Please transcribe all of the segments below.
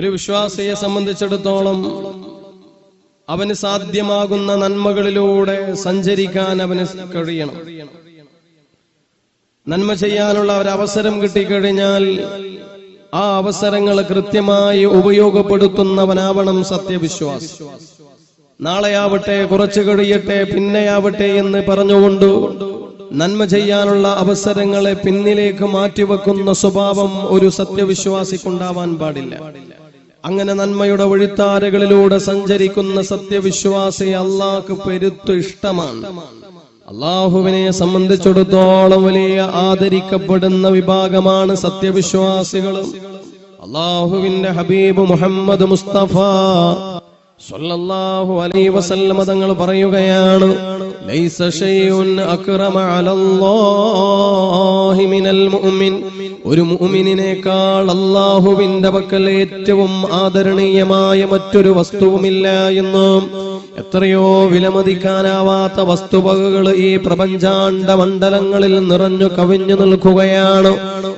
ഒരു വിശ്വാസിയെ സംബന്ധിച്ചിടത്തോളം അവന് സാധ്യമാകുന്ന നന്മകളിലൂടെ സഞ്ചരിക്കാൻ അവന് കഴിയണം. നന്മ ചെയ്യാനുള്ള ഒരു അവസരം കിട്ടിക്കഴിഞ്ഞാൽ ആ അവസരങ്ങൾ കൃത്യമായി ഉപയോഗപ്പെടുത്തുന്നവനാവണം സത്യവിശ്വാസി. നാളെയാവട്ടെ കുറച്ചു കഴിയട്ടെ പിന്നെയാവട്ടെ എന്ന് പറഞ്ഞുകൊണ്ട് നന്മ ചെയ്യാനുള്ള അവസരങ്ങളെ പിന്നിലേക്ക് മാറ്റിവെക്കുന്ന സ്വഭാവം ഒരു സത്യവിശ്വാസിക്കുണ്ടാവാൻ പാടില്ല. അങ്ങനെ നന്മയുടെ വഴിത്താരകളിലൂടെ സഞ്ചരിക്കുന്ന സത്യവിശ്വാസി അള്ളാഹ്ക്ക് പെരുത്തു ഇഷ്ടമാണ്. അള്ളാഹുവിനെ സംബന്ധിച്ചിടത്തോളം വലിയ ആദരിക്കപ്പെടുന്ന വിഭാഗമാണ് സത്യവിശ്വാസികളും. അള്ളാഹുവിന്റെ ഹബീബ് മുഹമ്മദ് മുസ്തഫ സല്ലല്ലാഹു അലൈഹി വസല്ലമ തങ്ങൾ പറയുകയാണ് ലൈസ ഷൈഉൻ അക്റമ അലല്ലാഹി മിനൽ മുഅ്മിൻ. ഒരു മുഅ്മിനിനേക്കാൾ അള്ളാഹുവിന്റെ പക്കൽ ഏറ്റവും ആദരണീയമായ മറ്റൊരു വസ്തുവുമില്ല എന്നും എത്രയോ വിലമതിക്കാനാവാത്ത വസ്തുവകകൾ ഈ പ്രപഞ്ചാണ്ട മണ്ഡലങ്ങളിൽ നിറഞ്ഞു കവിഞ്ഞു നിൽക്കുകയാണ്.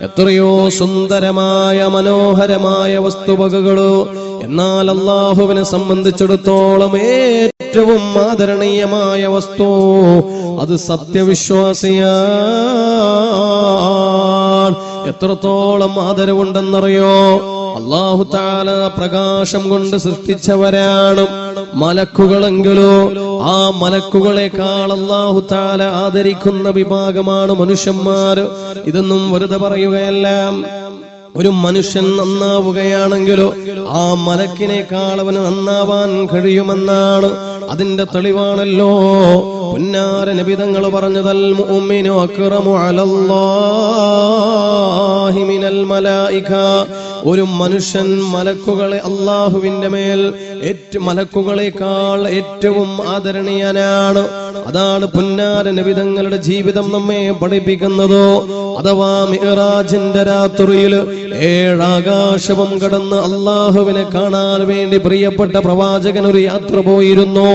എത്രയോ സുന്ദരമായ മനോഹരമായ വസ്തുവകകൾ എന്നാൽ അള്ളാഹുവിനെ സംബന്ധിച്ചിടത്തോളം ഏറ്റവും ആദരണീയമായ വസ്തു അത് സത്യവിശ്വാസിയാണ് എത്രത്തോളം ആദരവുണ്ടെന്നറിയോ? അള്ളാഹു താല പ്രകാശം കൊണ്ട് സൃഷ്ടിച്ചവരാണ് മലക്കുകളെങ്കിലോ. ആ മലക്കുകളെക്കാൾ അള്ളാഹു താല ആദരിക്കുന്ന വിഭാഗമാണ് മനുഷ്യന്മാര് ഇതൊന്നും വെറുതെ പറയുകയല്ല. ഒരു മനുഷ്യൻ നന്നാവുകയാണെങ്കിലോ ആ മലക്കിനേക്കാൾ അവന് നന്നാവാൻ കഴിയുമെന്നാണ് അതിന്റെ തെളിവാണല്ലോ. പുന്നാര നബിതങ്ങൾ പറഞ്ഞതൽ മുഅ്മിനു അക്റമു അലല്ലാഹി മിനൽ മലായിക ഒരു മനുഷ്യൻ മലക്കുകളെ അള്ളാഹുവിന്റെ മേൽ മലക്കുകളെക്കാൾ ഏറ്റവും ആദരണീയനാണ്. അതാണ് പുന്നാര നബിതങ്ങളുടെ ജീവിതം നമ്മെ പഠിപ്പിക്കുന്നത് അഥവാ മിറാജിന്റെ രാത്രിയിൽ ഏഴാകാശവും കടന്ന് അള്ളാഹുവിനെ കാണാൻ വേണ്ടി പ്രിയപ്പെട്ട പ്രവാചകൻ ഒരു യാത്ര പോയിരുന്നു.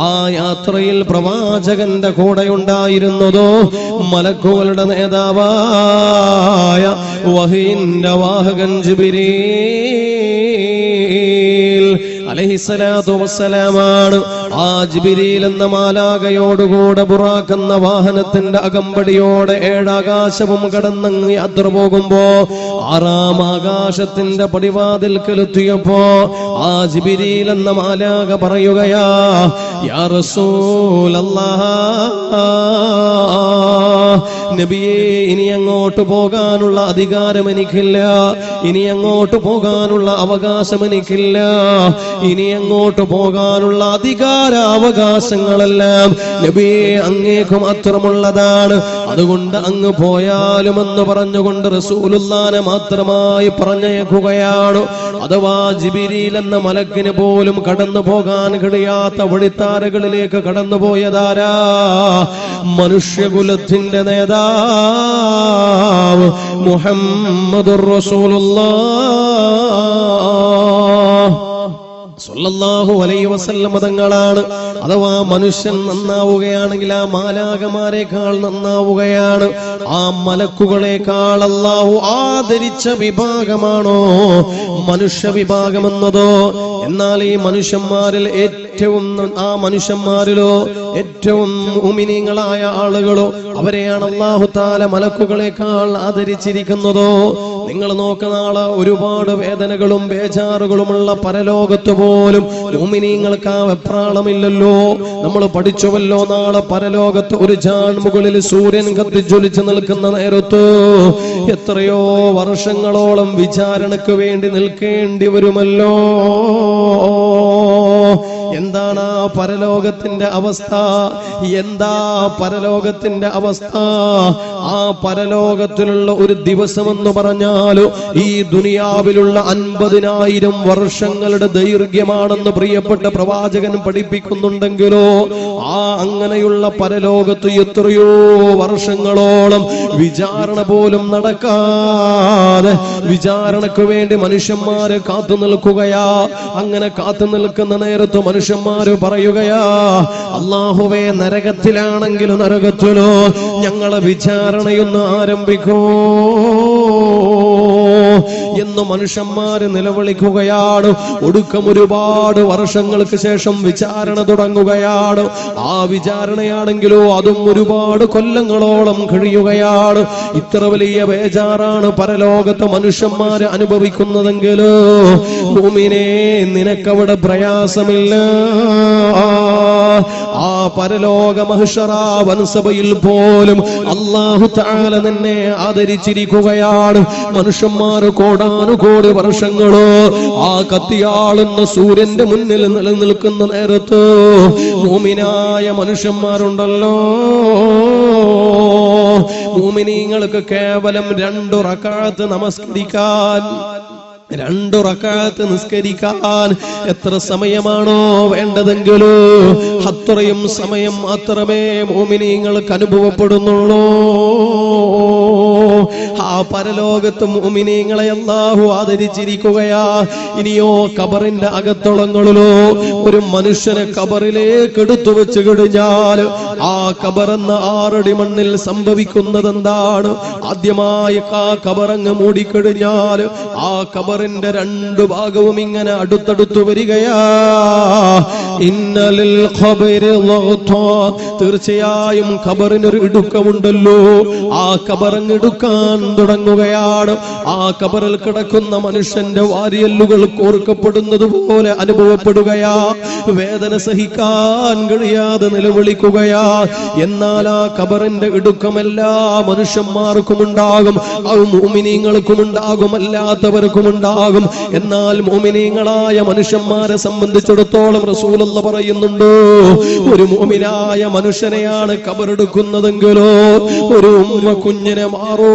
ആ യാത്രയിൽ പ്രവാചകന്റെ കൂടെ ഉണ്ടായിരുന്നതോ മലക്കുകളുടെ നേതാവായ വഹീന്റെ വാഹകൻ ജിബിരീൽ അലഹിസലാത്തു വസ്സലാമാണ്. ആ ജിബിരിയിൽ എന്ന മാലാകയോടുകൂടെ ബുറാക്കുന്ന വാഹനത്തിന്റെ അകമ്പടിയോടെ ഏഴാകാശവും കടന്നങ്ങ് യാത്ര പോകുമ്പോ ആറാം ആകാശത്തിന്റെ പടിവാതിൽക്കലെത്തിയപ്പോ ആ ജിബിരിയിൽ എന്ന മാലാക പറയുകയാ യാ റസൂലല്ലാഹ് നബിയെ ഇനി അങ്ങോട്ട് പോകാനുള്ള അധികാരം എനിക്കില്ല. ഇനി അങ്ങോട്ട് പോകാനുള്ള അവകാശം എനിക്കില്ല. ഇനി അങ്ങോട്ട് പോകാനുള്ള അധികാര അവകാശങ്ങളെല്ലാം. നബിയെ അങ്ങേക്കും മാത്രമുള്ളതാണ് അതുകൊണ്ട് അങ്ങ് പോയാലും എന്ന് പറഞ്ഞുകൊണ്ട് റസൂലുല്ലാനെ മാത്രമായി പറഞ്ഞേക്കുകയാണ് അഥവാ ജിബിരിയിൽ എന്ന മലക്കിന് പോലും കടന്നു പോകാൻ കഴിയാത്ത വഴിത്താരകളിലേക്ക് കടന്നുപോയതാരാ? മനുഷ്യകുലത്തിന്റെ നേതാവ് മുഹമ്മദുർ റസൂലുള്ളാഹ് അലൈഹി വസല്ലം തങ്ങളാണ്. അഥവാ മനുഷ്യൻ നന്നാവുകയാണെങ്കിൽ ആ മാലാകമാരെക്കാൾ നന്നാവുകയാണ്. ആ മലക്കുകളെക്കാൾ അള്ളാഹു ആദരിച്ച വിഭാഗമാണോ മനുഷ്യ വിഭാഗമെന്നതോ? എന്നാൽ ഈ മനുഷ്യന്മാരിൽ ഏറ്റവും ആ മനുഷ്യന്മാരിലോ ഏറ്റവും ഉമിനീങ്ങളായ ആളുകളോ അവരെയാണ് അള്ളാഹു താല മലക്കുകളെക്കാൾ ആദരിച്ചിരിക്കുന്നതോ? നിങ്ങൾ നോക്കുന്ന ആൾ ഒരുപാട് വേദനകളും ബേജാറുകളുമുള്ള പരലോകത്ത് പോലും ഭൂമിനീങ്ങൾക്ക് ആ വെപ്രാളമില്ലല്ലോ. നമ്മൾ പഠിച്ചുവല്ലോ നാളെ പരലോകത്ത് ഒരു ജാൺ മുകളിൽ സൂര്യൻ കത്തിജ്വലിച്ച് നിൽക്കുന്ന നേരത്ത് എത്രയോ വർഷങ്ങളോളം വിചാരണക്ക് വേണ്ടി നിൽക്കേണ്ടി വരുമല്ലോ. എന്താണ് ആ പരലോകത്തിന്റെ അവസ്ഥ? എന്താ പരലോകത്തിന്റെ അവസ്ഥ? ആ പരലോകത്തിലുള്ള ഒരു ദിവസം എന്ന് പറഞ്ഞാലോ ഈ ദുനിയാവിലുള്ള അൻപതിനായിരം വർഷങ്ങളുടെ ദൈർഘ്യമാണെന്ന് പ്രിയപ്പെട്ട പ്രവാചകൻ പഠിപ്പിക്കുന്നുണ്ടെങ്കിലോ ആ അങ്ങനെയുള്ള പരലോകത്ത് എത്രയോ വർഷങ്ങളോളം വിചാരണ പോലും നടക്കാതെ വിചാരണക്ക് വേണ്ടി മനുഷ്യന്മാര് കാത്തു നിൽക്കുകയാ. അങ്ങനെ കാത്തു നിൽക്കുന്ന നേരത്ത് മനുഷ്യന്മാര് പറയുകയാ അള്ളാഹുവേ നരകത്തിലാണെങ്കിലും നരകത്തിലോ ഞങ്ങളെ വിചാരണയൊന്ന് ആരംഭിക്കൂ. എന്ന് മനുഷ്യന്മാര് നിലവിളിക്കുകയാണ്. ഒടുക്കം ഒരുപാട് വർഷങ്ങൾക്ക് ശേഷം വിചാരണ തുടങ്ങുകയാണ്. ആ വിചാരണയാണെങ്കിലോ അതും ഒരുപാട് കൊല്ലങ്ങളോളം കഴിയുകയാണ്. ഇത്ര വലിയ ബേജാറാണ് പരലോകത്തെ മനുഷ്യന്മാര് അനുഭവിക്കുന്നതെങ്കിലോ. ഭൂമിനെ നിനക്കവിടെ പ്രയാസമില്ല. ആ പരലോക മഹിഷറാവൻസഭയിൽ പോലും അള്ളാഹു താല തന്നെ ആദരിച്ചിരിക്കുകയാണ്. മനുഷ്യന്മാർ കോടാനുകോടി വർഷങ്ങളോ ആ കത്തിയാളുന്ന സൂര്യന്റെ മുന്നിൽ നിലനിൽക്കുന്ന നേരത്ത് ഭൂമിനായ മനുഷ്യന്മാരുണ്ടല്ലോ. ഭൂമിനീങ്ങൾക്ക് കേവലം രണ്ടു റക്കാത്ത് നമസ്കരിക്കാൻ രണ്ടു റക്കാത്ത് നിസ്കരിക്കാൻ എത്ര സമയമാണോ വേണ്ടതെങ്കിലോ അത്രയും സമയം മാത്രമേ മോമിനിങ്ങൾക്ക് അനുഭവപ്പെടുന്നുള്ളൂ. ആ പരലോകത്ത് മോമിനിങ്ങളെ അല്ലാഹു ആദരിച്ചിരിക്കുകയാ. ഇനിയോ കബറിന്റെ അകത്തളങ്ങളിലോ ഒരു മനുഷ്യനെ കബറിലേക്ക് എടുത്തു വെച്ച് കഴിഞ്ഞാൽ ആ കബറെന്ന ആറടി മണ്ണിൽ സംഭവിക്കുന്നത് എന്താണ് ആദ്യമായി ആ കബറങ്ങ് മൂടിക്കഴിഞ്ഞാൽ ആ കബറിന്റെ രണ്ടു ഭാഗവും ഇങ്ങനെ അടുത്തടുത്തു വരികയാ. തീർച്ചയായും ഖബറിനൊരു ഇടുക്കമുണ്ടല്ലോ. ആ കബറങ്ങ് ഇടുക്കാൻ തുടങ്ങുകയാണ്. ആ കബറിൽ കിടക്കുന്ന മനുഷ്യന്റെ വാരിയല്ലുകൾ കോർക്കപ്പെടുന്നത് പോലെ അനുഭവപ്പെടുകയാ. വേദന സഹിക്കാൻ കഴിയാതെ നിലവിളിക്കുകയാ. എന്നാൽ ആ കബറിന്റെ ഇടുക്കം എല്ലാ മനുഷ്യന്മാർക്കും ഉണ്ടാകും അത് മോമിനീങ്ങൾക്കും ഉണ്ടാകും അല്ലാത്തവർക്കും ഉണ്ടാകും എന്നാൽ മോമിനീങ്ങളായ മനുഷ്യന്മാരെ സംബന്ധിച്ചിടത്തോളം റസൂലെന്ന് പറയുന്നുണ്ട്? ഒരു മോമിനായ മനുഷ്യനെയാണ് കബറെടുക്കുന്നതെങ്കിലോ ഒരു ഉമ്മ കുഞ്ഞിനെ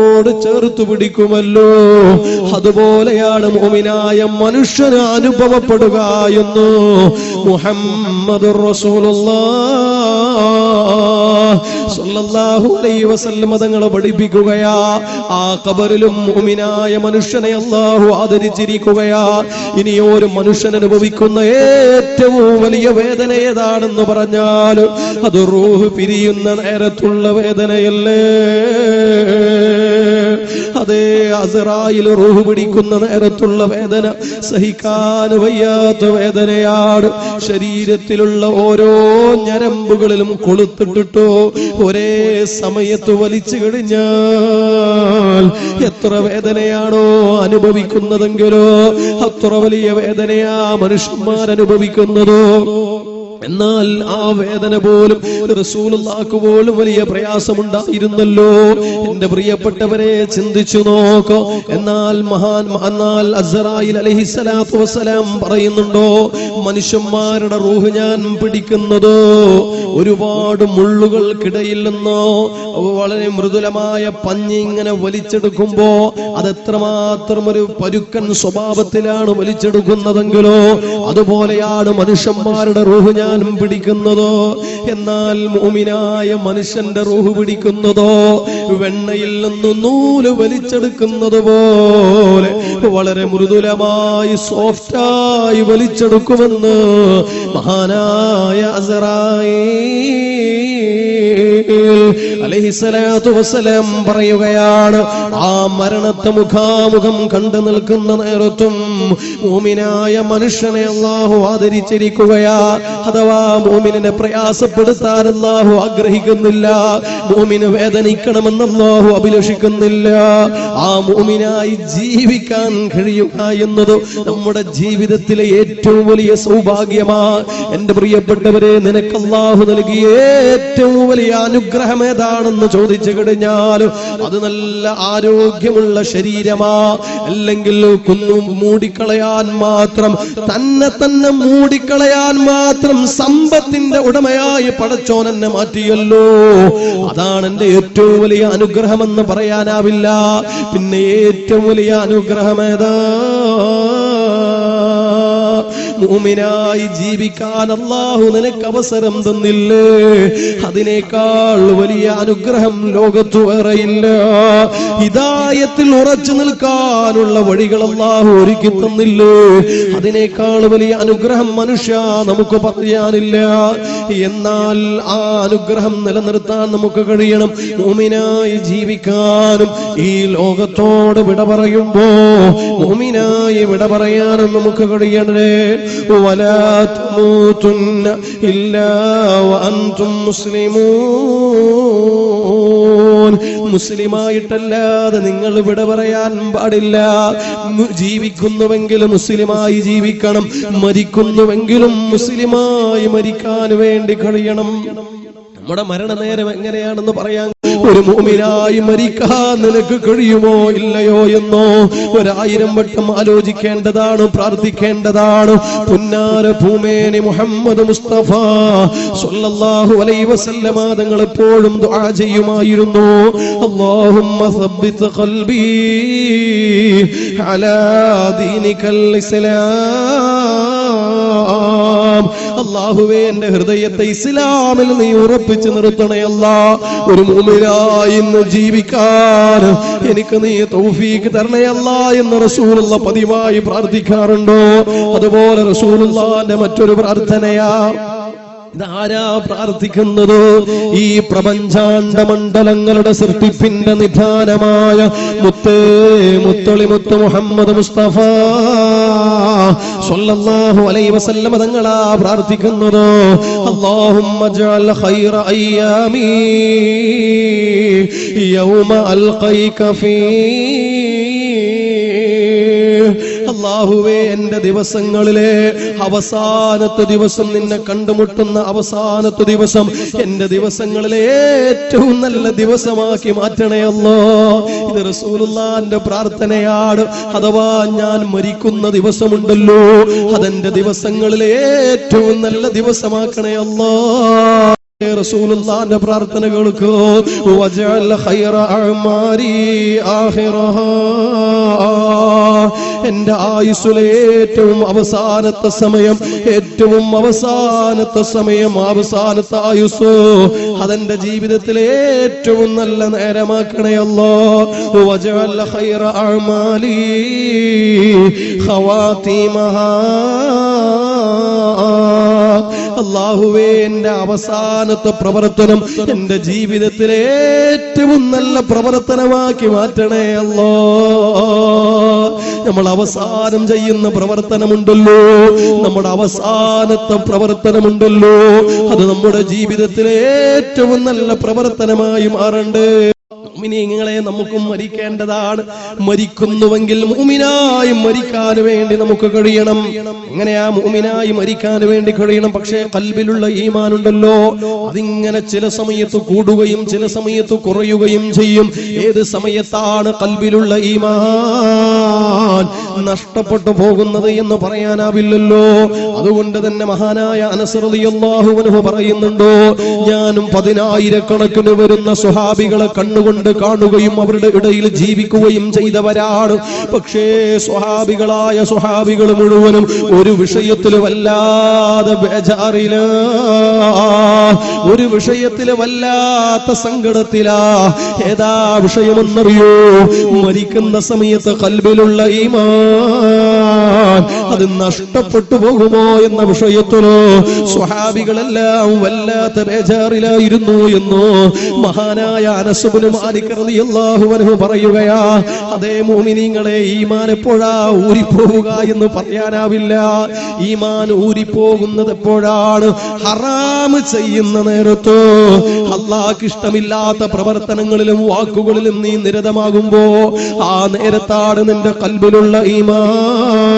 മാറോട് ചേർത്തു പിടിക്കുമല്ലോ. അതുപോലെയാണ് മോമിനായ മനുഷ്യന് അനുഭവപ്പെടുക എന്ന് മുഹമ്മദ് വസല്ലം തങ്ങൾ പഠിപ്പിക്കുകയാ. ആ കബറിലും മുഅ്മിനായ മനുഷ്യനെ അല്ലാഹു ആദരിച്ചിരിക്കുകയാ. ഇനി ഒരു മനുഷ്യൻ അനുഭവിക്കുന്ന ഏറ്റവും വലിയ വേദന ഏതാണെന്ന് പറഞ്ഞാൽ അത് റൂഹ് പിരിയുന്ന നേരത്തുള്ള വേദനയല്ലേ? അതേ അസറായിൽ റൂഹ് പിടിക്കുന്ന നേരത്തുള്ള വേദന സഹിക്കാൻ വയ്യാത്ത വേദനയാണ്. ശരീരത്തിലുള്ള ഓരോ ഞരമ്പുകളിലും കൊളുത്തിട്ടിട്ടോ ഒരേ സമയത്ത് വലിച്ചു കഴിഞ്ഞാൽ എത്ര വേദനയാണോ അനുഭവിക്കുന്നതെങ്കിലോ അത്ര വലിയ വേദനയാ മനുഷ്യന്മാർ അനുഭവിക്കുന്നതോ എന്നാൽ ആ വേദന പോലും റസൂലുള്ളാക്ക് പോലും വലിയ പ്രയാസമുണ്ടായിരുന്നല്ലോ. എന്റെ പ്രിയപ്പെട്ടവരെ ചിന്തിച്ചു നോക്കോ. എന്നാൽ മഹാൻ എന്നാൽ അസറായിൽ അലൈഹിസ്സലാത്തു വസ്സലാം പറയുന്നുണ്ടോ? മനുഷ്യന്മാരുടെ റൂഹ് ഞാൻ പിടിക്കുന്നതോ ഒരുപാട് മുള്ളുകൾക്കിടയിൽ നിന്നോ വളരെ മൃദുലമായ പഞ്ഞി ഇങ്ങനെ വലിച്ചെടുക്കുമ്പോ അതെത്രമാത്രം ഒരു പരുക്കൻ സ്വഭാവത്തിലാണ് വലിച്ചെടുക്കുന്നതെങ്കിലോ അതുപോലെയാണ് മനുഷ്യന്മാരുടെ റൂഹ് ഞാനും പിടിക്കുന്നതോ? എന്നാൽ മോമിനായ മനുഷ്യന്റെ റൂഹ് പിടിക്കുന്നതോ? വെണ്ണയിൽ നിന്ന് നൂൽ വലിച്ചെടുക്കുന്നത് പോലെ വളരെ മൃദുലമായി സോഫ്റ്റായി വലിച്ചെടുക്കുമെന്ന് മഹാനായ അസറായി പറയുകയാണ്. ആ മരണത്തെ മുഖാമുഖം കണ്ടു നിൽക്കുന്ന നേരത്തും മനുഷ്യനെ അള്ളാഹു ആദരിച്ചിരിക്കുകയാ. അഥവാ മോമിനെ പ്രയാസപ്പെടുത്താൻ അല്ലാഹു ആഗ്രഹിക്കുന്നില്ല മോമിന് വേദനിക്കണമെന്ന് അല്ലാഹു അഭിലഷിക്കുന്നില്ല ആ മോമിനായി ജീവിക്കാൻ കഴിയുക എന്നത് നമ്മുടെ ജീവിതത്തിലെ ഏറ്റവും വലിയ സൗഭാഗ്യമാ. എന്റെ പ്രിയപ്പെട്ടവരെ നിനക്ക് അല്ലാഹു നൽകിയ ഏറ്റവും വലിയ അനുഗ്രഹം ഏതാണെന്ന് ചോദിച്ചു കഴിഞ്ഞാൽ അത് നല്ല ആരോഗ്യമുള്ള ശരീരമാ. അല്ലെങ്കിൽ കുന്നു മൂടിക്കളയാൻ മാത്രം തന്നെ തന്നെ മൂടിക്കളയാൻ മാത്രം സമ്പത്തിന്റെ ഉടമയായി പടച്ചോൻ എന്നെ മാറ്റിയല്ലോ. അതാണ് എന്റെ ഏറ്റവും വലിയ അനുഗ്രഹം അനുഗ്രഹമെന്ന് പറയാനാവില്ല. പിന്നെ ഏറ്റവും വലിയ അനുഗ്രഹം ഏതാ? മൂമിനായി ജീവിക്കാൻ അള്ളാഹു നിനക്ക് അവസരം തന്നില്ലേ? അതിനേക്കാൾ വലിയ അനുഗ്രഹം ലോകത്ത് വേറെയില്ല ഹിദായത്തിൽ ഉറച്ചു നിൽക്കാനുള്ള വഴികൾ അള്ളാഹു ഒരുക്കി തന്നില്ലേ? അതിനേക്കാൾ വലിയ അനുഗ്രഹം മനുഷ്യ നമുക്ക് പറയാനില്ല. എന്നാൽ ആ അനുഗ്രഹം നിലനിർത്താൻ നമുക്ക് കഴിയണം. മുഅ്മിനായി ജീവിക്കാനും ഈ ലോകത്തോട് വിട പറയുമ്പോ മുഅ്മിനായി വിട പറയാനും നമുക്ക് കഴിയണേ വലാ تموتن ഇല്ലാ وأنتم മുസ്ലിമൂൻ മുസ്ലിമായിട്ടല്ലാതെ നിങ്ങൾ ഇവിടെ പറയാൻ പാടില്ല. ജീവിക്കുന്നുവെങ്കിൽ മുസ്ലിമായി ജീവിക്കണം. മരിക്കുന്നുവെങ്കിലും മുസ്ലിമായി മരിക്കാൻ വേണ്ടി കഴിയണം. നമ്മുടെ മരണനേരം എങ്ങനെയാണെന്ന് പറയാൻ ഒരു മൂമിനായി മരിക്കാൻ നിനക്ക് കഴിയുമോ ഇല്ലയോ എന്നോ? ഒരായിരം വട്ടം ആലോചിക്കേണ്ടതാണ് പ്രാർത്ഥിക്കേണ്ടതാണ്. പുന്നാര ഭൂമേനി മുഹമ്മദ് മുസ്തഫ സല്ലല്ലാഹു അലൈഹി വസല്ലമ തങ്ങൾ എപ്പോഴും ദുആ ചെയ്യുമായിരുന്നു. അല്ലാഹുമ്മ സബ്ബിത് ഖൽബി അലാ ദീനികൽ ഇസ്ലാം. അള്ളാഹുവേ എന്റെ ഹൃദയത്തെ ഇസ്ലാമിൽ നീ ഉറപ്പിച്ചു നിർത്തണയല്ല ഒരു മൂമിനായി ഇന്ന് ജീവിക്കാൻ എനിക്ക് നീ തൗഫീക്ക് തരണയല്ല എന്ന് റസൂലുള്ള പതിവായി പ്രാർത്ഥിക്കാറുണ്ടോ? അതുപോലെ റസൂലുള്ളാന്റെ മറ്റൊരു പ്രാർത്ഥനയാ. ഇതാരാ പ്രാർത്ഥിക്കുന്നത്? ഈ പ്രപഞ്ചാണ്ട മണ്ഡലങ്ങളുടെ സൃഷ്ടിപ്പിന്റെ നിധാനമായ മുത്തേ മുത്തളി മുത്ത് മുഹമ്മദ് മുസ്തഫ സ്വല്ലല്ലാഹു അലൈഹി വസല്ലമ തങ്ങളാ പ്രാർത്ഥിക്കുന്നത്. അല്ലാഹുമ്മ ജഅൽ ഖൈറ അയ്യാമി യൗമ അൽഖൈക ഫീ അള്ളാഹുവേ എന്റെ ദിവസങ്ങളിലെ അവസാനത്തെ ദിവസം നിന്നെ കണ്ടുമുട്ടുന്ന അവസാനത്തെ ദിവസം എന്റെ ദിവസങ്ങളിലെ ഏറ്റവും നല്ല ദിവസമാക്കി മാറ്റണേ അല്ലോ ഇത് റസൂലുള്ളാന്റെ പ്രാർത്ഥനയാണ്. അഥവാ ഞാൻ മരിക്കുന്ന ദിവസമുണ്ടല്ലോ അതെന്റെ ദിവസങ്ങളിലെ ഏറ്റവും നല്ല ദിവസമാക്കണേ അല്ലോ റസൂലുള്ളാന്റെ പ്രാർത്ഥന കേൾക്കൂ. വജഅൽ ഖൈറ എന്റെ ആയുസ്സിലെ ഏറ്റവും അവസാനത്തെ സമയം ഏറ്റവും അവസാനത്തെ സമയം അവസാനത്തെ ആയുസ് അതെന്റെ ജീവിതത്തിലെ ഏറ്റവും നല്ല നേരമാക്കണയല്ലോ അള്ളാഹുവേ എന്റെ അവസാനത്തെ പ്രവർത്തനം എന്റെ ജീവിതത്തിലെ ഏറ്റവും നല്ല പ്രവർത്തനമാക്കി മാറ്റണേ അല്ലോ നമ്മൾ അവസാനം ചെയ്യുന്ന പ്രവർത്തനമുണ്ടല്ലോ. നമ്മുടെ അവസാനത്തെ പ്രവർത്തനമുണ്ടല്ലോ. അത് നമ്മുടെ ജീവിതത്തിലെ ഏറ്റവും നല്ല പ്രവർത്തനമായി മാറണ്ടേ. മുഅ്മിനീങ്ങളെ നമുക്കും മരിക്കേണ്ടതാണ്. മരിക്കുന്നുവെങ്കിൽ മുഅ്മിനായി മരിക്കാൻ വേണ്ടി നമുക്ക് കഴിയണം. എങ്ങനെയാ മുഅ്മിനായി മരിക്കാൻ വേണ്ടി കഴിയണം? പക്ഷേ കൽബിലുള്ള ഈമാൻ ഉണ്ടല്ലോ അതിങ്ങനെ ചില സമയത്ത് കൂടുകയും ചില സമയത്ത് കുറയുകയും ചെയ്യും. ഏത് സമയത്താണ് കൽബിലുള്ള ഈമാൻ? നഷ്ടപ്പെട്ടു പോകുന്നത് എന്ന് പറയാനാവില്ലല്ലോ. അതുകൊണ്ട് തന്നെ മഹാനായ അനസറിയാഹുവനഹു പറയുന്നുണ്ടോ ഞാനും പതിനായിരക്കണക്കിന് വരുന്ന സ്വഹാബികളെ കണ്ണുകൊണ്ട് കാണുകയും അവരുടെ ഇടയിൽ ജീവിക്കുകയും ചെയ്തവരാണ്. പക്ഷേ സ്വഹാബികളായ സ്വഹാബികൾ മുഴുവനും ഒരു വിഷയത്തിൽ വല്ലാതെ ബേജാറില. ഒരു വിഷയത്തിലെ വല്ലാത്ത സങ്കടത്തിലാ. ഏതാ വിഷയമെന്നറിയോ? മരിക്കുന്ന സമയത്ത് കൽബിലുള്ള ഈമാൻ അത് നഷ്ടപ്പെട്ടു പോകുമോ എന്ന വിഷയത്തിലോ സ്വഹാബികളെല്ലാം വല്ലാത്ത ബേജാറിലായിരുന്നു എന്നോ മഹാനായ അനസുബിന് അള്ളാഹുവനു പറയുകയാ അതേ മോമിനിങ്ങളെ ഈമാൻ എപ്പോഴാ ഊരിപ്പോവുക എന്ന് പറയാനാവില്ല. ഈമാൻ ഊരിപ്പോകുന്നത് എപ്പോഴാണ് ഹറാമ് ചെയ്യുന്ന നേരത്തോ? അള്ളാഹ്ക്ക് ഇഷ്ടമില്ലാത്ത പ്രവർത്തനങ്ങളിലും വാക്കുകളിലും നീ നിരതമാകുമ്പോ ആ നേരത്താണ് നിന്റെ കൽബിലുള്ള ഈമാൻ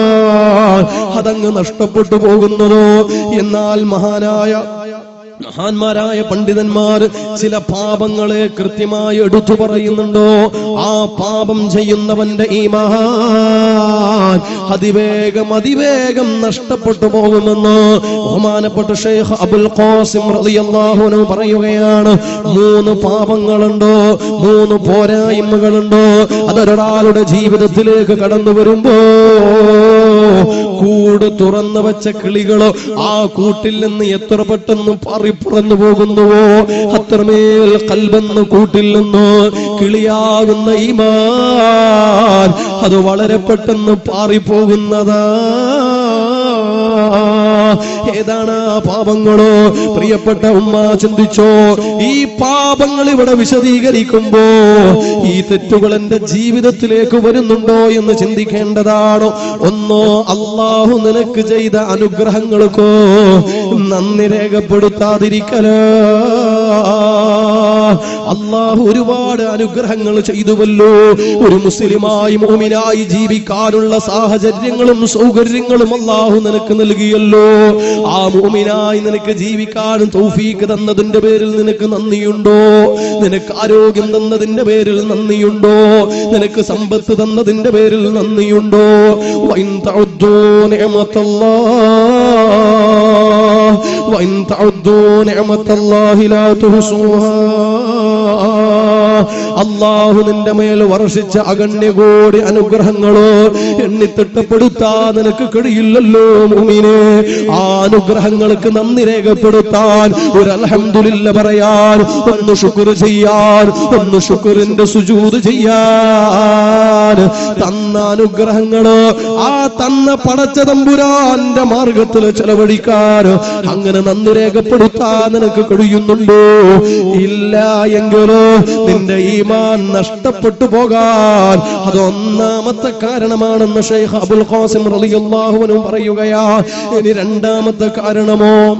അതങ്ങ് നഷ്ടപ്പെട്ടു പോകുന്നതോ? എന്നാൽ മഹാനായ മഹാന്മാരായ പണ്ഡിതന്മാർ ചില പാപങ്ങളെ കൃത്യമായി എടുത്തു പറയുന്നുണ്ടോ? ആ പാപം ചെയ്യുന്നവന്റെ ഈ ഈമാൻ അതിവേഗം അതിവേഗം നഷ്ടപ്പെട്ടു പോകുമെന്ന് ബഹുമാനപ്പെട്ട ഷെയ്ഖ് അബുൽ ഖാസിം റളിയല്ലാഹു അൻഹു പറയുകയാണ്. മൂന്ന് പാപങ്ങളുണ്ടോ? മൂന്ന് പോരായ്മകളുണ്ടോ? അതൊരാളുടെ ജീവിതത്തിലേക്ക് കടന്നു വരുമ്പോ കൂട് തുറന്നു വെച്ച കിളികളോ ആ കൂട്ടിൽ നിന്ന് എത്ര പെട്ടെന്ന് പറിപ്പുറന്നു പോകുന്നുവോ? അത്രമേൽ കൽബെന്ന് കൂട്ടിൽ നിന്ന് കിളിയാകുന്ന ഈമാൻ അത് വളരെ പെട്ടെന്ന് പാറിപ്പോകുന്നതാ. ഏതാണ് പാപങ്ങളോ? പ്രിയപ്പെട്ട ഉമ്മ ചിന്തിച്ചോ? ഈ പാപങ്ങൾ ഇവിടെ വിശദീകരിക്കുമ്പോ ഈ തെറ്റുകൾ എന്റെ ജീവിതത്തിലേക്ക് വരുന്നുണ്ടോ എന്ന് ചിന്തിക്കേണ്ടതാണോ? ഒന്നോ അള്ളാഹു നിനക്ക് ചെയ്ത അനുഗ്രഹങ്ങൾക്കോ നന്ദി രേഖപ്പെടുത്താതിരിക്കലോ. അള്ളാഹു ഒരുപാട് അനുഗ്രഹങ്ങൾ ചെയ്തുവല്ലോ. ഒരു മുസ്ലിമായി മോമിനായി ജീവിക്കാനുള്ള സാഹചര്യങ്ങളും സൗകര്യങ്ങളും അള്ളാഹു നിനക്ക് നൽകിയല്ലോ. ആ മോമിനായി നിനക്ക് ജീവിക്കാനും തൗഫീക്ക് തന്നതിന്റെ പേരിൽ നിനക്ക് നന്ദിയുണ്ടോ? നിനക്ക് ആരോഗ്യം തന്നതിന്റെ പേരിൽ നന്ദിയുണ്ടോ? നിനക്ക് സമ്പത്ത് തന്നതിന്റെ പേരിൽ നന്ദിയുണ്ടോ? വൈൻ തഅദ്ദൂ നിഅമത്തല്ലാഹ്. വൈൻ തഅദ്ദൂ നിഅമത്തല്ലാഹി ലാ തുഹ്സുഹാ. അള്ളാഹു നിന്റെ മേൽ വർഷിച്ച അഗണ്യകോടി അനുഗ്രഹങ്ങളോ എണ്ണിത്തിട്ടപ്പെടുത്താൻ നിനക്ക് കഴിയില്ലല്ലോ മുമിനെ. ആ അനുഗ്രഹങ്ങൾക്ക് നന്ദി രേഖപ്പെടുത്താൻ ഒരു അലഹമില്ല പറയാൻ ഒന്ന് ശുക്ർ ചെയ്യാൻ ഒന്ന് ശുക്റിന്റെ സുജൂത് ചെയ്യാൻ തന്ന അനുഗ്രഹങ്ങൾ ആ തന്ന പടച്ച തമ്പുരാന്റെ മാർഗത്തിൽ ചെലവഴിക്കാൻ അങ്ങനെ നന്ദി രേഖപ്പെടുത്താൻ നിനക്ക് കഴിയുന്നുണ്ടോ? ഇല്ല എങ്കിലോ നിന്റെ ഈമാൻ നഷ്ടപ്പെട്ടു പോകാൻ. അതൊന്നാമത്തെ കാരണമാണെന്ന് ഷെയ്ഖ് അബുൽ ഖാസിം റളിയല്ലാഹു അൻഹു പറയുകയാ. ഇനി രണ്ടാമത്തെ കാരണമോ?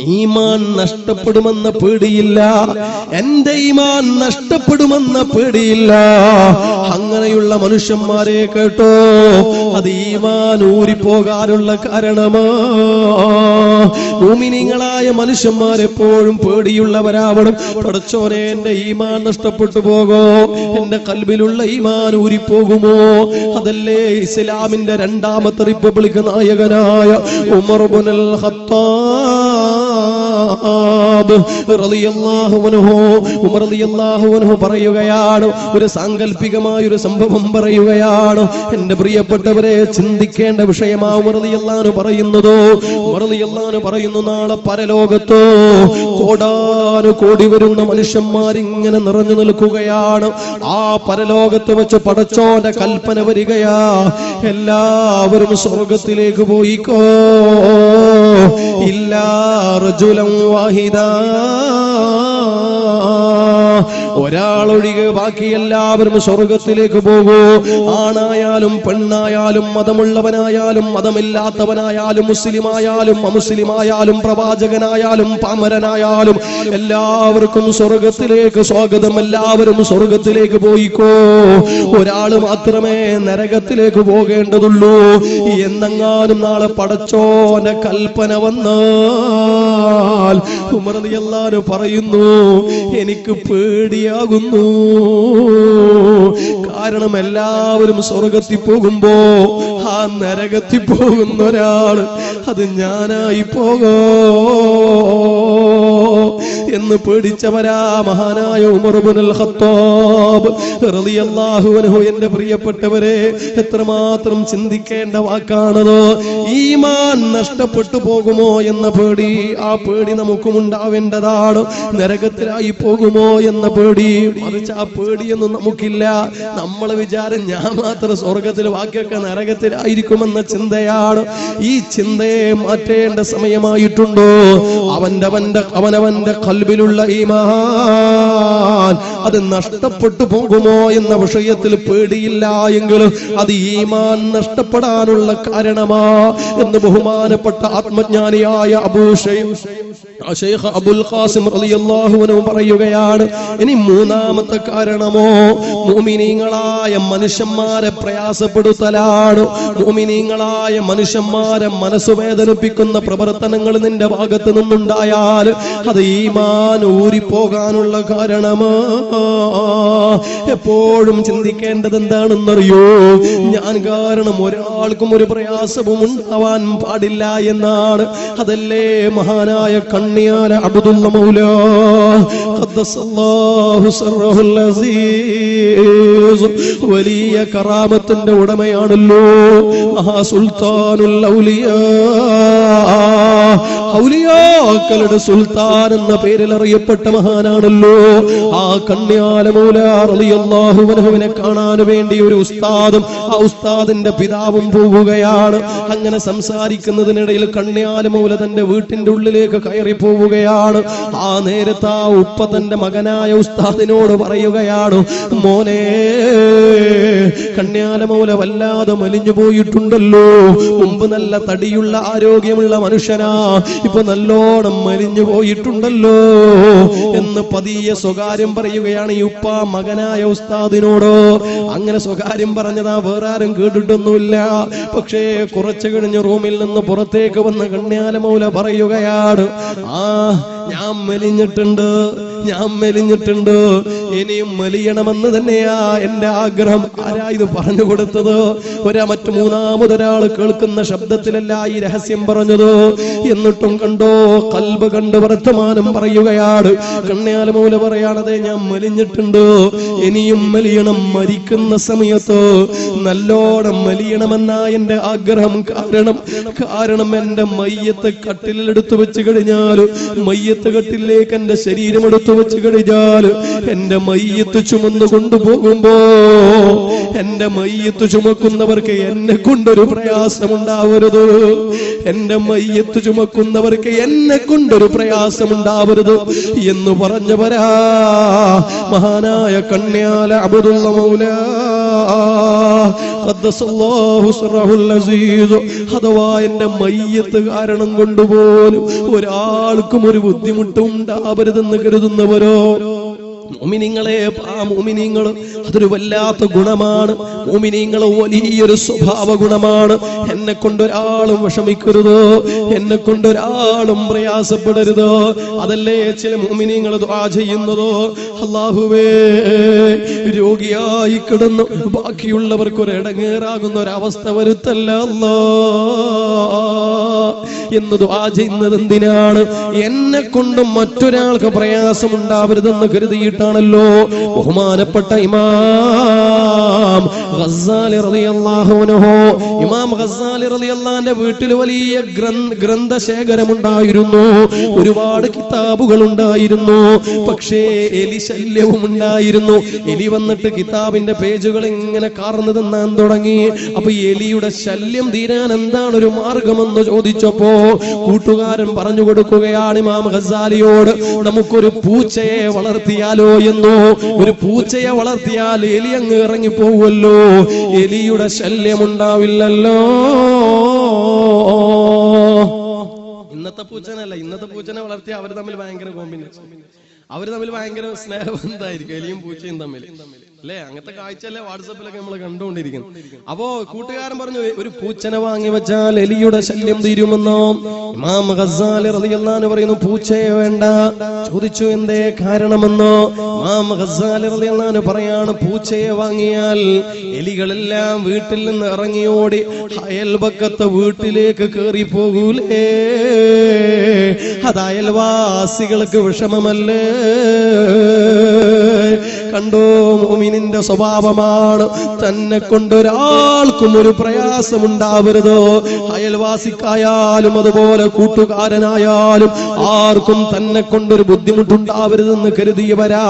ഈമാൻ നഷ്ടപ്പെടുമെന്ന പേടിയില്ല. എന്റെ ഈമാൻ നഷ്ടപ്പെടുമെന്ന പേടിയില്ല. അങ്ങനെയുള്ള മനുഷ്യന്മാരെ കേട്ടോ. അത് ഈമാൻ ഊരിപ്പോകാനുള്ള കാരണമാ. ഭൂമിനിങ്ങളായ മനുഷ്യന്മാരെപ്പോഴും പേടിയുള്ളവരാവണം. പടച്ചോനെ എന്റെ ഈമാൻ നഷ്ടപ്പെട്ടു പോകോ. എന്റെ കൽബിലുള്ള ഈമാൻ ഊരിപ്പോകുമോ? അതല്ലേ ഇസ്ലാമിന്റെ രണ്ടാമത്തെ റിപ്പബ്ലിക് നായകനായ ഉമർ ഖത്താബ് പറയുകയാണ് ഒരു സാങ്കല്പികമായ ഒരു സംഭവം പറയുകയാണ്. എന്റെ പ്രിയപ്പെട്ടവരെ ചിന്തിക്കേണ്ട വിഷയമാ ഉമർ റളിയല്ലാഹു അൻഹു പറയുന്നതോ. ഉമർ റളിയല്ലാഹു പറയുന്നു നാളെ പരലോകത്തോ കോടാനു കോടി വരുന്ന മനുഷ്യന്മാരിങ്ങനെ നിറഞ്ഞു നിൽക്കുകയാണ്. ആ പരലോകത്ത് വെച്ച് പടച്ചോന്റെ കൽപ്പന വരികയാ എല്ലാവരും സ്വർഗത്തിലേക്ക് പോയിക്കോ. ഇല്ലാ റജുലം വാഹിദാ. ഒരാളൊഴികെ ബാക്കി എല്ലാവരും സ്വർഗത്തിലേക്ക് പോകൂ. ആണായാലും പെണ്ണായാലും മതമുള്ളവനായാലും മതമില്ലാത്തവനായാലും മുസ്ലിം ആയാലും മുസ്ലിമായാലും അമുസ്ലിമായാലും പ്രവാചകനായാലും പാമരനായാലും എല്ലാവർക്കും സ്വർഗത്തിലേക്ക് സ്വാഗതം. എല്ലാവരും സ്വർഗത്തിലേക്ക് പോയിക്കോ. ഒരാൾ മാത്രമേ നരകത്തിലേക്ക് പോകേണ്ടതുള്ളൂ. എന്നെങ്ങാനും നാളെ പടച്ചോന്റെ കൽപ്പന വന്നാൽ ഉമർ എല്ലാരും പറയുന്നു എനിക്ക് പേടിയാകുന്നു. കാരണം എല്ലാവരും സ്വർഗത്തിൽ പോകുമ്പോ ആ നരകത്തിൽ പോകുന്ന ഒരാൾ അത് ഞാനായി പോകോ. എന്ന് പേടിച്ചവരാ മഹാനായ ഉമർബുനൽ ഖത്താബ് റളിയല്ലാഹു അൻഹു എന്റെ പ്രിയപ്പെട്ടവരെ എത്രമാത്രം ചിന്തിക്കേണ്ട വാക്കാണതോ. ഈമാൻ നഷ്ടപ്പെട്ടു പോകുമോ എന്ന പേടി ആ പേടി നമുക്കും ഉണ്ടാവേണ്ടതാണ് നരകത്തിലായി പോകുമോ എന്ന പേടി. മറിച്ച് ആ പേടിയൊന്നും നമുക്കില്ല. നമ്മൾ വിചാരം ഞാൻ മാത്രം സ്വർഗത്തിൽ ബാക്കിയൊക്കെ നരകത്തിലായിരിക്കുമെന്ന ചിന്തയാണ്. ഈ ചിന്തയെ മാറ്റേണ്ട സമയമായിട്ടുണ്ടോ? അവന്റെ അവന്റെ അവനവന്റെ കൽബിലുള്ള അത് നഷ്ടപ്പെട്ടു പോകുമോ എന്ന വിഷയത്തിൽ പേടിയില്ല എങ്കിലും അത് ഈമാൻ നഷ്ടപ്പെടാനുള്ള കാരണമാ എന്ന് ബഹുമാനപ്പെട്ട ആത്മജ്ഞാനിയായ അബുൽ ഖാസിം പറയുകയാണ് ഇനി മൂന്നാമത്തെ കാരണമോ? മുഅ്മിനീങ്ങളായ മനുഷ്യന്മാരെ പ്രയാസപ്പെടുത്തലാണ്. മുഅ്മിനീങ്ങളായ മനുഷ്യന്മാരെ മനസ്സ് വേദനിപ്പിക്കുന്ന പ്രവർത്തനങ്ങൾ നിന്റെ ഭാഗത്ത് നിന്നുണ്ടായാൽ അത് ഈമാൻ ഊരിപ്പോകാനുള്ള കാരണ ഉലമാ എപ്പോഴും ചിന്തിക്കേണ്ടത് എന്താണെന്നറിയോ? ഞാൻ കാരണം ഒരാൾക്കും ഒരു പ്രയാസവും ഉണ്ടാവാൻ പാടില്ല എന്നാണ്. അതല്ലേ മഹാനായ കണ്ണിയാല അബ്ദുള്ള മൗല. വലിയ കറാമത്തിന്റെ ഉടമയാണല്ലോ. മഹാ സുൽത്താനുൽ ഔലിയാ. ഔലിയാക്കളുടെ സുൽത്താൻ എന്ന പേരിൽ അറിയപ്പെട്ട മഹാനാണല്ലോ. ആ കണ്യാലമൂലാഹുവിനെ കാണാൻ വേണ്ടി ഒരു ഉസ്താദും ആ ഉസ്താദിന്റെ പിതാവും പോവുകയാണ്. അങ്ങനെ സംസാരിക്കുന്നതിനിടയിൽ കണ്യാലമൂല തന്റെ വീട്ടിന്റെ ഉള്ളിലേക്ക് കയറി പോവുകയാണ്. ആ നേരത്ത് ആ ഉപ്പ തന്റെ മകനായ ഉസ്താദിനോട് പറയുകയാണ് മോനെ കണ്യാലമൂല വല്ലാതെ മലിഞ്ഞു പോയിട്ടുണ്ടല്ലോ. മുമ്പ് നല്ല തടിയുള്ള ആരോഗ്യമുള്ള മനുഷ്യനാ ഇപ്പൊ നല്ലോണം മലിഞ്ഞു പോയിട്ടുണ്ടല്ലോ. എന്ന് പതിയെ സ്വകാര്യം പറയുകയാണ് ഈ ഉപ്പ മകനായ ഉസ്താദിനോട്. അങ്ങനെ സ്വകാര്യം പറഞ്ഞതാ വേറെ ആരും കേട്ടിട്ടൊന്നുമില്ല. പക്ഷേ കുറച്ചു കഴിഞ്ഞ് റൂമിൽ നിന്ന് പുറത്തേക്ക് വന്ന് കണ്യാലമൂല പറയുകയാണ്. ആ ഞാൻ മെലിഞ്ഞിട്ടുണ്ട്. ഞാൻ മെലിഞ്ഞിട്ടുണ്ട്? ഇനിയും മെലിയണമെന്ന് തന്നെയാ എന്റെ ആഗ്രഹം. ആരാ ഇത് പറഞ്ഞു കൊടുത്തത്? ഒരാ മറ്റു മൂന്നാമതൊരാൾ കേൾക്കുന്ന ശബ്ദത്തിലല്ല ഈ രഹസ്യം പറഞ്ഞത്. എന്നിട്ടും കണ്ടോ കൽബ് കണ്ട് വർത്തമാനം പറയുകയാണ്. കണ്യാലമൂല പറയാണതെ ഞാൻ മെലിഞ്ഞിട്ടുണ്ട്? ഇനിയും മെലിയണം മരിക്കുന്ന സമയത്തോ നല്ലോണം മലിയണമെന്നാ എന്റെ ആഗ്രഹം. കാരണം കാരണം എന്റെ മയ്യത്ത് കട്ടിലെടുത്തു വെച്ച് കഴിഞ്ഞാൽ മയ്യത്ത് കട്ടിലേക്ക് എന്റെ ശരീരം എടുത്തു വെച്ച് കഴിഞ്ഞാൽ എന്റെ മയ്യത്ത് ചുമന്നു കൊണ്ടുപോകുമ്പോ എന്റെ മയ്യത്ത് ചുമക്കുന്നവർക്ക് എന്നെ കൊണ്ടൊരു പ്രയാസമുണ്ടാവരുത്. എന്റെ മയ്യത്ത് ചുമക്കുന്നവർക്ക് എന്നെ കൊണ്ടൊരു പ്രയാസമുണ്ടാവരുത് എന്ന് പറഞ്ഞവരാ മഹാനായ കണ്യാല അബുദുള്ള മൗല. അഥവാ എന്റെ മയ്യത്ത് കാരണം കൊണ്ടുപോലും ഒരാൾക്കും ഒരു ബുദ്ധിമുട്ടും ഉണ്ടാവരുതെന്ന് കരുതുന്നവരോ മോമിനിങ്ങളെ ആ മോമിനിങ്ങൾ അതൊരു വല്ലാത്ത ഗുണമാണ്. മോമിനിങ്ങൾ വലിയൊരു സ്വഭാവ ഗുണമാണ്. എന്നെ കൊണ്ടൊരാളും വിഷമിക്കരുത്. എന്നെ കൊണ്ടൊരാളും പ്രയാസപ്പെടരുത്. അതല്ലേ ചില മോമിനിങ്ങൾ ദ്വാ ചെയ്യുന്നതോ? അള്ളാഹുവേ രോഗിയായി കിടന്ന് ബാക്കിയുള്ളവർക്ക് ഒരു ഇടങ്ങേറാകുന്ന ഒരവസ്ഥ വരുത്തല്ല അല്ലാ. എന്ന് ദുആ ചെയ്യുന്നത് എന്തിനാണ്? എന്നെ കൊണ്ട് മറ്റൊരാൾക്ക് പ്രയാസം ഉണ്ടാവരുതെന്ന് കരുതിയിട്ടാണല്ലോ ബഹുമാനപ്പെട്ട ഇമാം ഗസ്സാലി റളിയല്ലാഹു അൻഹു. ഇമാം ഗസ്സാലി റളിയല്ലാഹുവിന്റെ വീട്ടിൽ വലിയ ഗ്രന്ഥ ഗ്രന്ഥശേഖരമുണ്ടായിരുന്നു. ഒരുപാട് കിതാബുകൾ ഉണ്ടായിരുന്നു പക്ഷേ എലി ശല്യവും ഉണ്ടായിരുന്നു. എലി വന്നിട്ട് കിതാബിന്റെ പേജുകൾ ഇങ്ങനെ കാർന്നു തിന്നാൻ തുടങ്ങി. അപ്പൊ എലിയുടെ ശല്യം തീരാൻ എന്താണ് ഒരു മാർഗമെന്ന് ചോദിച്ചപ്പോ കൂട്ടുകാരൻ പറഞ്ഞു കൊടുക്കുകയാണ് ഇമാം ഖസാലിയോട് നമുക്കൊരു പൂച്ചയെ വളർത്തിയാലോ എന്നോ ഒരു പൂച്ചയെ വളർത്തിയാൽ എലി അങ്ങ് ഇറങ്ങി പോവുമല്ലോ എലിയുടെ ശല്യം ഉണ്ടാവില്ലല്ലോ ഇന്നത്തെ പൂച്ചനല്ല ഇന്നത്തെ പൂച്ചനെ വളർത്തി അവർ തമ്മിൽ ഭയങ്കര കോമ്പിനേഷൻ. അവർ തമ്മിൽ ഭയങ്കര സ്നേഹബന്ധമായിരിക്കും എലിയും പൂച്ചയും തമ്മിൽ. അല്ലേ? അങ്ങനത്തെ കാഴ്ചയല്ലേ വാട്സപ്പിലൊക്കെ നമ്മൾ കണ്ടുകൊണ്ടിരിക്കുന്നു അപ്പോ കൂട്ടുകാരൻ പറഞ്ഞു ഒരു പൂച്ചനെ വാങ്ങി വെച്ചാൽ എലിയുടെ ശല്യം തീരുമെന്നോ? ഇമാം ഖസാലി റളിയല്ലാഹു അൻഹു പറയുന്നു പൂച്ചയെ വേണ്ട. ചോദിച്ചു എന്തേ കാരണമെന്നോ? ഇമാം ഖസാലി റളിയല്ലാഹു അൻഹു പറയാണ് പൂച്ചയെ വാങ്ങിയാൽ എലികളെല്ലാം വീട്ടിൽ നിന്ന് ഇറങ്ങിയോടി അയൽപക്കത്തെ വീട്ടിലേക്ക് കയറി പോകൂലേ അത് അയൽവാസികൾക്ക് വിഷമമല്ലേ? കണ്ടോ മോമിനിന്റെ സ്വഭാവമാണ്. തന്നെ കൊണ്ടൊരാൾക്കും ഒരു പ്രയാസം ഉണ്ടാവരുത് അയൽവാസിക്കായാലും അതുപോലെ കൂട്ടുകാരനായാലും ആർക്കും തന്നെ കൊണ്ടൊരു ബുദ്ധിമുട്ടുണ്ടാവരുതെന്ന് കരുതിയവരാ.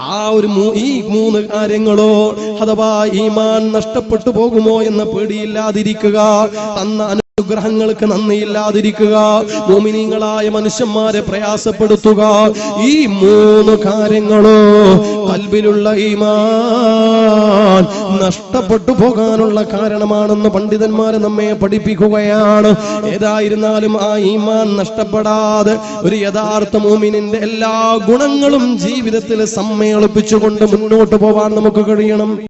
ആ ഒരു ഈ മൂന്ന് കാര്യങ്ങളോ അഥവാ ഈമാൻ നഷ്ടപ്പെട്ടു പോകുമോ എന്ന പേടിയില്ലാതിരിക്കുക. തന്ന അനുഗ്രഹങ്ങൾക്ക് നന്ദിയില്ലാതിരിക്കുക മോമിനിങ്ങളായ മനുഷ്യന്മാരെ പ്രയാസപ്പെടുത്തുക. ഈ മൂന്ന് കാര്യങ്ങളോ കൽബിലുള്ള ഈമാൻ നഷ്ടപ്പെട്ടു പോകാനുള്ള കാരണമാണെന്ന് പണ്ഡിതന്മാരെ നമ്മെ പഠിപ്പിക്കുകയാണ്. ഏതായിരുന്നാലും ആ ഈമാൻ നഷ്ടപ്പെടാതെ ഒരു യഥാർത്ഥ മോമിനിന്റെ എല്ലാ ഗുണങ്ങളും ജീവിതത്തിൽ സമ്മേളിപ്പിച്ചുകൊണ്ട് മുന്നോട്ട് പോവാൻ നമുക്ക് കഴിയണം.